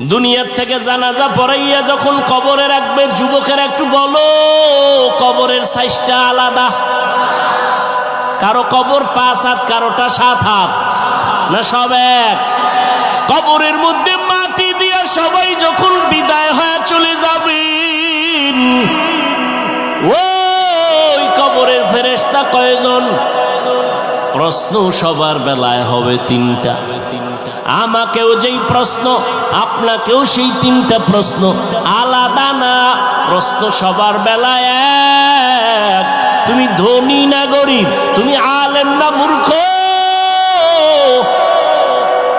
দুনিয়ার থেকে জানাজা পড়াইয়া যখন কবরে রাখবে, যুবকের একটু বলো, কবরের সাইজটা আলাদা? কারও কবর পাঁচ হাত, কারোটা সাত হাত। না সব এক? কবরের মধ্যে মাটি দিয়ে সবাই যখন বিদায় হয়ে চলে যাবেন ওই কবরের ফেরেস্তা কয়জন? প্রশ্ন সবার বেলায় হবে তিনটা। আমাকেও যেই প্রশ্ন, আপনাকেও সেই তিনটা প্রশ্ন। আলাদা না, প্রশ্ন সবার বেলায় এক। তুমি ধনী না গরিব, তুমি আলেম না মূর্খ।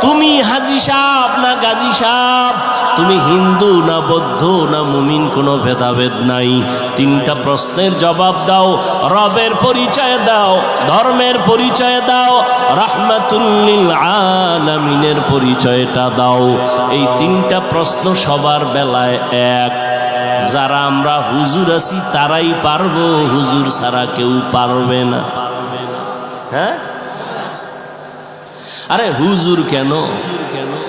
তুমি হাজি সাহ না গাজী সাহ তুমি হিন্দু না বৌদ্ধ না মুমিন, কোনো ভেদাভেদ নাই। তিনটা প্রশ্নের জবাব দাও, রবের পরিচয় দাও, ধর্মের পরিচয় দাও রাহমাতুল্লিল আলামিনের পরিচয়টা দাও। এই তিনটা প্রশ্ন সবার বেলায় এক। যারা আমরা হুজুর আছি, তারাই পারব, হুজুর ছাড়া কেউ পারবে না। হ্যাঁ? আরে হুজুর কেন?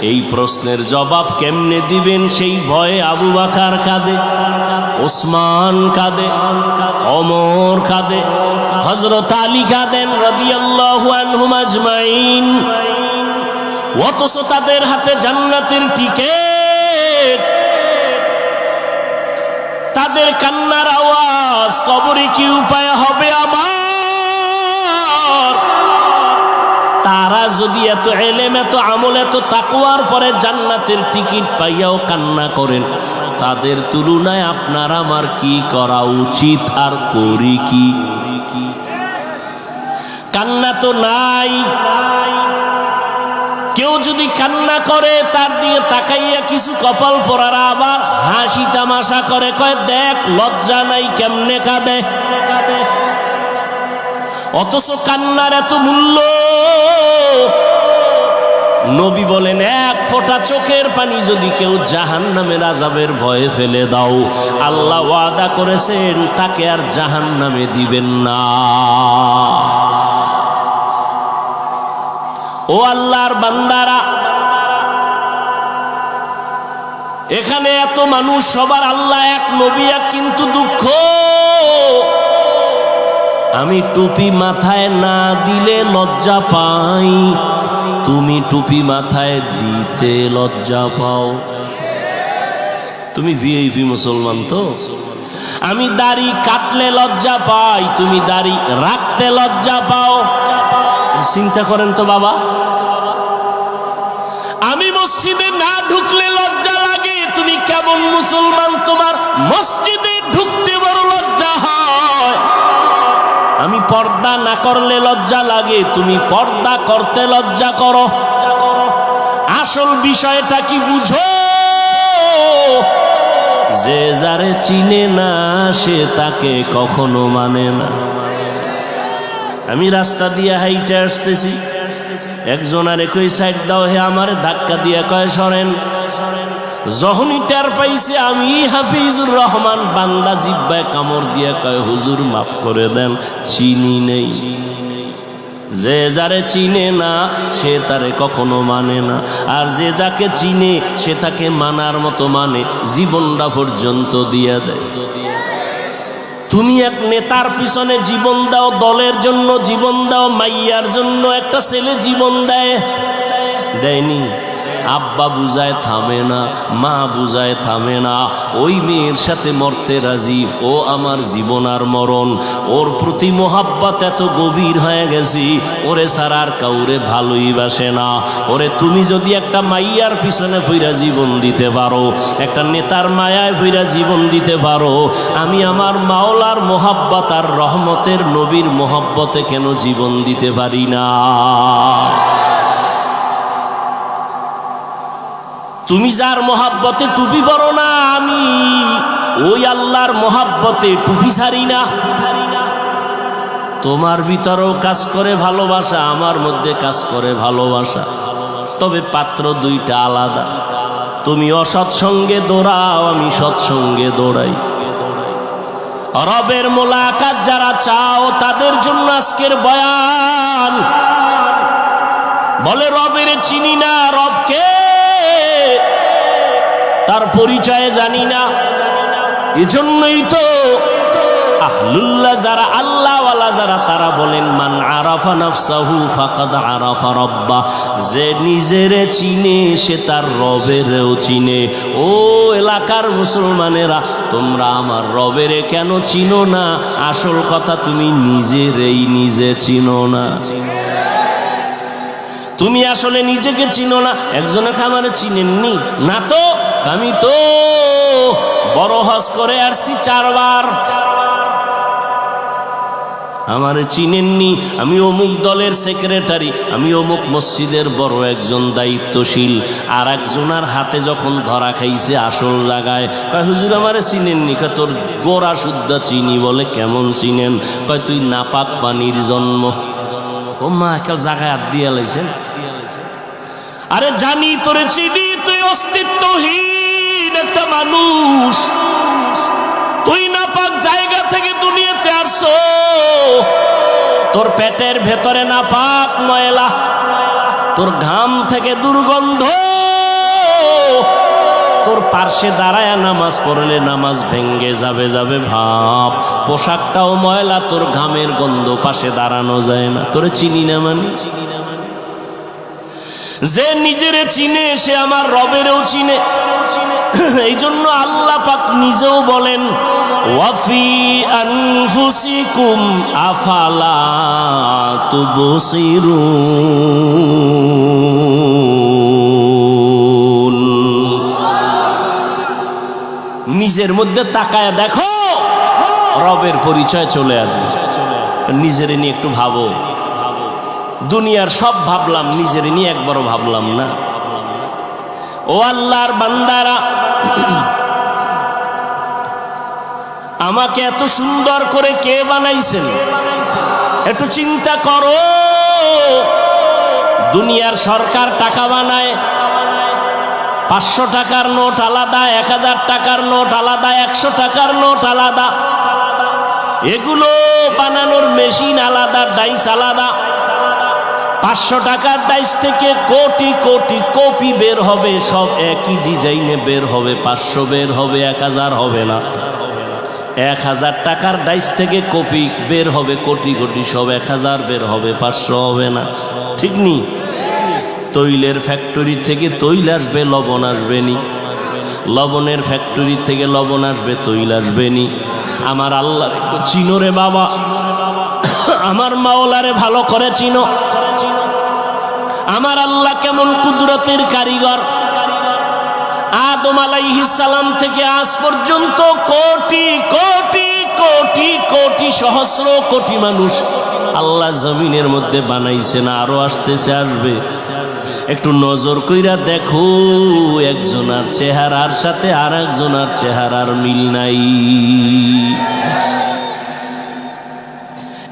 এই প্রশ্নের জবাব কেমনে দিবেন সেই ভয়ে আবু বাকার কাঁদে। ওসমান কাঁদে, অমর কাঁদে হজরত আলী কাঁদেন রাদিয়াল্লাহু আনহুম অথচ তাদের হাতে জান্নাতের টিকেট। তাদের কান্নার আওয়াজ, কবরে কি উপায় হবে আমার? তারা যদি এত এলেম, এত আমল, এত তাকুয়ার পরে জান্নাতের টিকিট পাইয়াও কান্না করেন তাদের তুলনায় আপনার আমার কি করা উচিত আর করি কি? কান্না তো নাই। কেউ যদি কান্না করে, তার দিকে তাকাইয়া কিছু কপাল পরারা আবার হাসি তামাশা করে, কয়, দেখ, লজ্জা নাই, কেমনে কাঁদে? কাঁদে অথচ কান্নার এত মূল্য নবী বলেন, এক ফোঁটা চোখের পানি যদি কেউ জাহান নামের আজাবের ভয়ে ফেলে দাও। আল্লাহ ওয়াদা করেছেন, তাকে আর জাহান নামে দিবেন না। ও আল্লাহর বান্দারা, এখানে এত মানুষ, সবার আল্লাহ এক, নবী এক, কিন্তু দুঃখ। আমি টুপি মাথায় না দিলে লজ্জা পাই। তুমি টুপি মাথায় দিতে লজ্জা পাও। তুমি ভিআইপি মুসলমান তো? আমি দাড়ি কাটলে লজ্জা পাই, তুমি দাড়ি রাখতে লজ্জা পাও। চিন্তা করেন তো বাবা। আমি মসজিদে না ঢুকলে লজ্জা লাগে, তুমি কেমন মুসলমান? তোমার মসজিদে ঢুকতে পর্দা না করলে লজ্জা লাগে, তুমি পর্দা করতে লজ্জা করো। আসল বিষয়টা কি বুঝো? যে যারে চিনে না, সে তাকে কখনো মানে না। আমি রাস্তা দিয়ে হাইটে আসতেছি, একজন আর একই সাইড দাও, হে আমার ধাক্কা দিয়ে কয়, সরেন। যখনই টের পাইছে, আমি হাফিজুর রহমান বান্দা জিব্বায় কামড় দিয়ে কয়, হুজুর, মাফ করে দেন, চিনি নেই। যে যারে চিনে না, সে তারে কখনো মানে না। আর যে যাকে চিনে, সে তাকে মানার মতো মানে জীবনটা পর্যন্ত দিয়ে দেয়। তুমি এক নেতার পিছনে জীবন দাও, দলের জন্য জীবন দাও, মাইয়ার জন্য একটা ছেলে জীবন দেয়। দেয়নি। আব্বা বুঝায় থামে না, মা বুঝায় থামে না। ওই মেয়ের সাথে মরতে রাজি, ও আমার জীবন আর মরণ। ওর প্রতি মোহাব্বত এত গভীর হয়ে গেছি, ওরে ছাড়া আর কাউরে ভালোই বাসে না। ওরে তুমি যদি একটা মাইয়ার পিছনে ভৈরা জীবন দিতে পারো, একটা নেতার মায়ায় ভৈরা জীবন দিতে পারো, আমি আমার মাওলার মোহাব্বত আর রহমতের নবীর মোহাব্বতে কেন জীবন দিতে পারি না? তুমি যার মহাব্বতে টুপি পরো না, আমি ওই আল্লাহর মহাব্বতে টুপি সারি না। তোমার ভিতরেও কাজ করে ভালোবাসা, আমার মধ্যে কাজ করে ভালোবাসা। তবে পাত্র দুইটা আলাদা। তুমি অসৎসঙ্গে দৌড়াও, আমি সৎসঙ্গে দৌড়াই। রবের মোলাকাত যারা চাও, তাদের জন্য আজকের বয়ান। বলে রবের চিনি না, রবকে তার পরিচয় জানি না। এজন্যই তো আহলুল্লাহ যারা আল্লাহওয়ালা যারা, তারা বলেন, মান আরাফা নাফসাহু ফাকাদ আরাফা রব্বা। যে নিজেরে চিনে, সে তার রবেরও চিনে। ও এলাকার মুসলমানেরা, তোমরা আমার রবেরে কেন চিনো না? আসল কথা, তুমি নিজেরেই নিজে চিনো না। তুমি আসলে নিজেকে চিনো না? একজনকে আমার চিনেননি? না তো? আমি তো বড় হজ করে আসছি চারবার। আমার চিনেননি, আমি অমুক দলের সেক্রেটারি আমি অমুক মসজিদের বড় একজন দায়িত্বশীল। আর একজনার হাতে যখন ধরা খাইছে আসল জায়গায়, কয়, হুজুর, আমারে চিনেননি? কয়, তোর গোড়া শুদ্ধ চিনি বলে কেমন চিনেন? কয়, তুই নাপাক পানির জন্ম। ও মা, একাল জায়গায় হাত দিয়ে লাইছেন। আরে জানি তোরে চিনি তুই অস্তিত্বহীন একটা মানুষ। তুই না পাক জায়গা থেকে দুনিয়াতে আসছো। তোর পেটের ভেতরে না পাক ময়লা। তোর ঘাম থেকে দুর্গন্ধ। তোর পার্শ্বে দাঁড়ায় নামাজ পড়লে নামাজ ভেঙ্গে যাবে যাবে ভাব। পোশাকটাও ময়লা, তোর ঘামের গন্ধ পাশে দাঁড়ানো যায় না। তোরে চিনি না মানে? যে নিজেরে চিনে, সে আমার রবেরও চিনে। এই জন্য আল্লাহ পাক নিজেও বলেন, ওয়াফি আনফুসিকুম আফালা তুবসিরুন। নিজের মধ্যে তাকায় দেখো, রবের পরিচয় চলে আসবে। নিজের নিয়ে একটু ভাবো। দুনিয়ার সব ভাবলাম, নিজের নিয়ে একবারও ভাবলাম না। ও আল্লাহর বান্দারা, আমাকে এত সুন্দর করে কে বানাইছেন? একটু চিন্তা করো। দুনিয়ার সরকার টাকা বানায়, পাঁচশো টাকার নোট আলাদা, এক হাজার টাকার নোট আলাদা, একশো টাকার নোট আলাদা। এগুলো বানানোর মেশিন আলাদা, ডাইস আলাদা। পাঁচশো টাকার ডাইস থেকে কোটি কোটি কপি বের হবে, সব একই ডিজাইনে বের হবে, পাঁচশো বের হবে, এক হাজার হবে না। এক হাজার টাকার ডাইস থেকে কপি বের হবে, কোটি কোটি, সব এক হাজার বের হবে, পাঁচশো হবে না। ঠিক নি? তৈলের ফ্যাক্টরি থেকে তৈল আসবে, লবণ আসবে নি। লবণের ফ্যাক্টরি থেকে লবণ আসবে, তৈল আসবে নি। আমার আল্লাহ চিনো রে বাবা। আমার মাওলারে ভালো করে চিনো। আমার আল্লাহ কেমন কুদরতের কারিগর। আদম সালাম থেকে আজ পর্যন্ত কোটি কোটি কোটি কোটি সহস্র কোটি মানুষ আল্লাহ জমিনের মধ্যে বানাইছেন আরও আসতেছে, আসবে। একটু নজর কইরা দেখো, একজনার চেহারার সাথে আর একজনার চেহারার মিল নাই।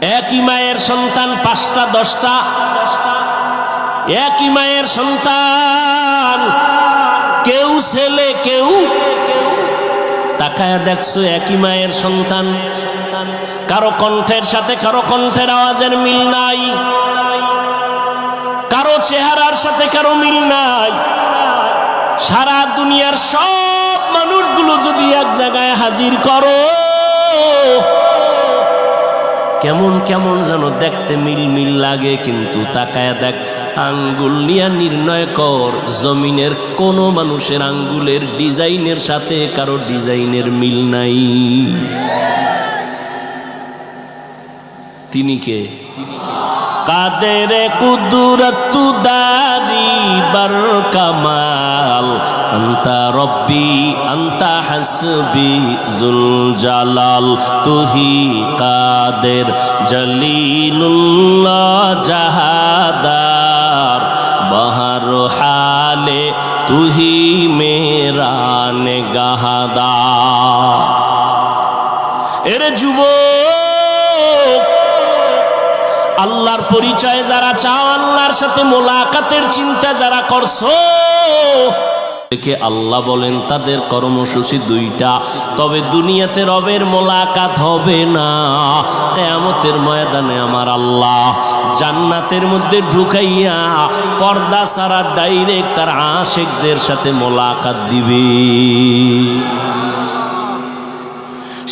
একই মায়ের সন্তান পাঁচটা, দশটা। একই মায়ের সন্তান, কেউ ছেলে, কেউ তাকায় দেখছ একই মায়ের সন্তান। কারও কণ্ঠের সাথে কারও কণ্ঠের আওয়াজের মিল নাই। কারও চেহারার সাথে কারও মিল নাই। সারা দুনিয়ার সব মানুষগুলো যদি এক জায়গায় হাজির করো কেমন কেমন যেন দেখতে মিল মিল লাগে, কিন্তু তাকায় দেখ, আঙ্গুল নিয়ে নির্ণয় কর, জমিনের কোনো মানুষের আঙ্গুলের ডিজাইনের সাথে কারও ডিজাইনের মিল নাই। তিনি কে? কাদের কুদরত দারি বার কামাল আন্তা রব্বি, আন্তা হাসবি জুল জালাল তুহি কাদের জলিলুল্লাহ জাহাদার। বহর হালে তুহি মেরা নেগাহাদা এরে যুবক আল্লাহর পরিচয় যারা চাও, আল্লাহর সাথে মোলাকাতের চিন্তা যারা করছ দেখে আল্লাহ বলেন তাদের কর্মসূচি দুইটা। তবে দুনিয়াতে রবের মোলাকাত হবে না। কেয়ামতের ময়দানে আমার আল্লাহ জান্নাতের মধ্যে ঢুকাইয়া পর্দা সারা ডাইরেক্ট তার আশেকদের সাথে মোলাকাত দিবে।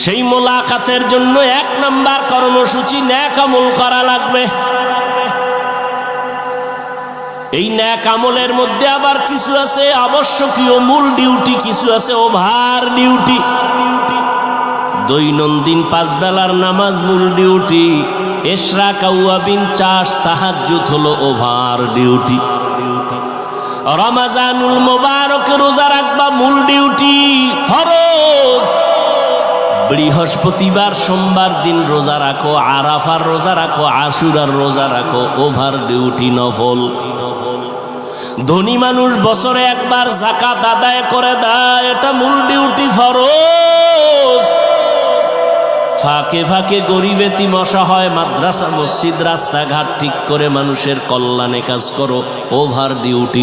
সেই মোলাকাতের জন্য এক নাম্বার কর্মসূচি ন্যাক আমল করা লাগবে। এই ন্যাক আমলের মধ্যে আবার কিছু আছে আবশ্যকীয়, মূল ডিউটি, কিছু আছে ওভার ডিউটি। দৈনন্দিন পাঁচ বেলার নামাজ মূল ডিউটি। এশরা কাউয়াবিন চাষ, তাহাজ্জুদ হলো ওভার ডিউটি। রমাজানুল মোবারক রোজা রাখবা মূল ডিউটি, ফরজ। বৃহস্পতিবার সোমবার দিন রোজা রাখো, আরাফার রোজা রাখো, আশুরার রোজা রাখো, ওভার ডিউটি নফল। ধনী মানুষ বছরে একবার জাকাত আদায় করে দেয়, এটা মূল ডিউটি ফরজ। ফাঁকে ফাঁকে গরিবেতি মশা হয় মাদ্রাসা, মসজিদ, রাস্তাঘাট ঠিক করে মানুষের কল্যাণে কাজ করো, ওভার ডিউটি